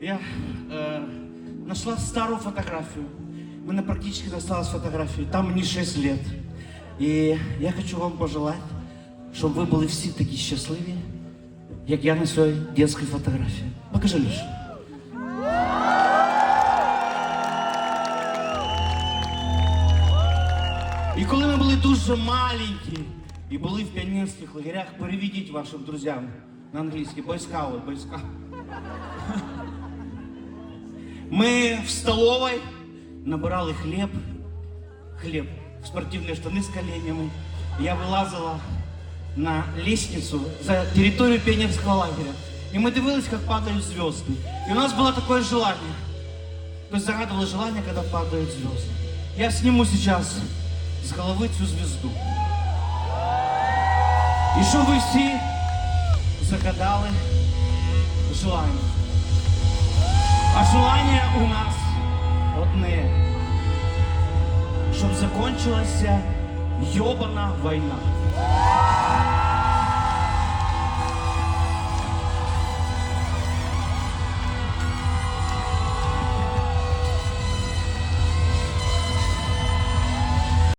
Я э, нашла старую фотографию. У меня практически досталась фотография. Там мне 6 лет. І я хочу вам пожелати, щоб ви були всі такі щасливі, як я на своїй дитячій фотографії. Покажи, Ліша. І коли ми були дуже маленькі і були в піонерських лагерях, переведіть вашим друзям на англійський бойскаут, бойскаут. Ми в столовой набирали хліб, хліб, спортивні штани з коленями. Я вилазила на лестницу за територію пионерского лагеря. І ми дивились, як падають звезды. І у нас було таке желание. То есть загадывало желание, когда падают звезды. Я сниму сейчас с головы цю звезду. І щоб ви всі загадали желання. А желання у нас одне. Щоб закончилася йобана війна.